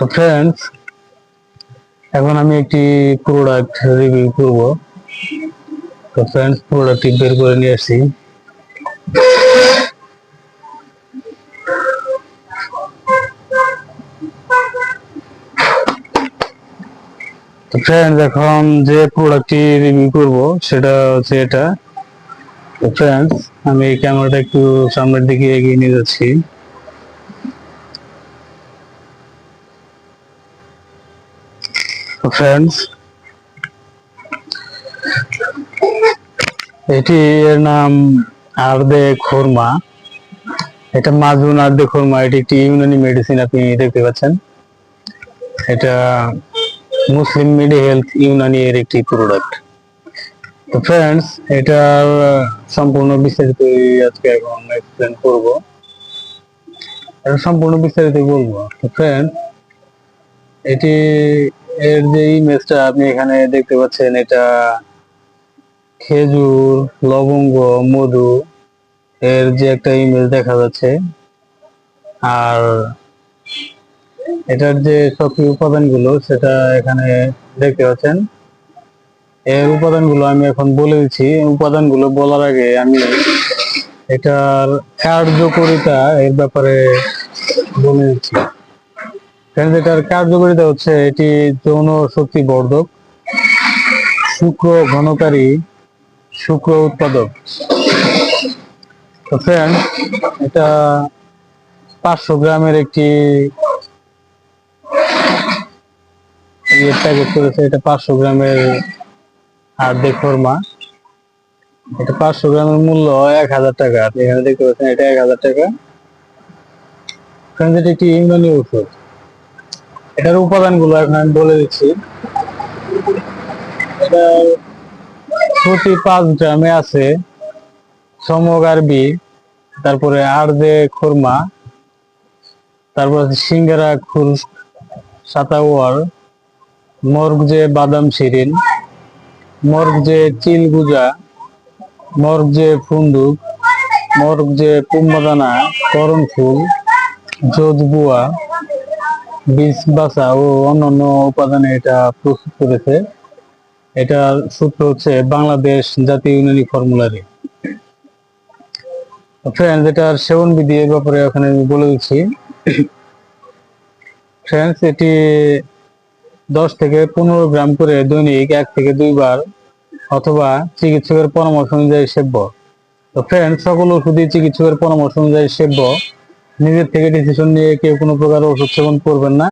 তো ফ্রেন্ডস এখন আমি একটি প্রোডাক্ট রিভিউ করব। তো ফ্রেন্ডস প্রোডাক্টটি বের করে নিয়ে আসছি। তো ফ্রেন্ডস এখন যে প্রোডাক্টটি রিভিউ করব, সেটা হচ্ছে এটা। তো ফ্রেন্ডস আমি ক্যামেরাটা একটু সামনের দিকে এগিয়ে নিয়ে যাচ্ছি। ফ্রেন্ডস এটি এর নাম আর্দে খোরমা। এটা মাজুন আর্দে খোরমা, এটি একটি ইউনানি মেডিসিন আপনি দেখতে পাচ্ছেন। এটা মুসলিম মিডি হেলথ ইউনানি এর একটি প্রোডাক্ট তো ফ্রেন্ডস এটার সম্পূর্ণ বিস্তারিত আজকে এখন এক্সপ্লেন করব। এটা সম্পূর্ণ বিস্তারিত বলব। তো ফ্রেন্ডস এটি এর যে ইমেজটা আপনি এখানে দেখতে পাচ্ছেন, এটা খেজুর, লবঙ্গ, মধু, এর যে একটা ইমেজ দেখা যাচ্ছে। আর এটার যে সক্রিয় উপাদানগুলো, সেটা এখানে দেখতে পাচ্ছেন। এর উপাদানগুলো আমি এখন বলে দিচ্ছি। উপাদানগুলো বলার আগে আমি এটার কার্যকারিতা এর ব্যাপারে বলে দিচ্ছি। ফ্রেন্ডস এটার কার্যকারিতা হচ্ছে এটি যৌন শক্তি বর্ধক, শুক্র ঘনকারী, শুক্র উৎপাদক। ফ্রেন্ড এটা পাঁচশো গ্রামের একটি ইয়ে প্যাকেট করেছে, এটা পাঁচশো গ্রামের আর দেখরমা এটা পাঁচশো গ্রামের মূল্য এক হাজার টাকা, আপনি এখানে দেখতে পাচ্ছেন এটা এক হাজার টাকা। ফ্রেন্ডস এটা একটি ইউনানি ওষুধ এটার উপাদানগুলো এখন আমি বলে দিচ্ছি। প্রতি পাঁচ গ্রামে আছে সমগারবি তারপরে আর্দে খুরমা, তারপর আছে সিঙ্গারা খুর সাতাওয়ার মর্গ যে বাদাম শিরিন, মর্গ যে চিল গুজা, মর্গ যে ফুন্দুক, মর্গ যে পুম্বাদানা করণ ফুল যোজবুয়া বীজ বাসা ও অন্যান্য উপাদানে এটা প্রস্তুত করেছে। এটার সূত্র হচ্ছে বাংলাদেশ জাতীয় ইউনানি ফর্মুলারি। ফ্রেন্ডস এটার সেবন বিধি এর ব্যাপারে ওখানে আমি বলে দিচ্ছি। ফ্রেন্ডস এটি দশ থেকে পনেরো গ্রাম করে দৈনিক এক থেকে দুইবার অথবা চিকিৎসকের পরামর্শ অনুযায়ী সেব্য। তো ফ্রেন্ড সকল ওষুধই চিকিৎসকের পরামর্শ অনুযায়ী সেব্য। নিজের থেকে ডিসিশন নিয়ে কেউ কোনো প্রকার ওষুধ সেবন করবেন না।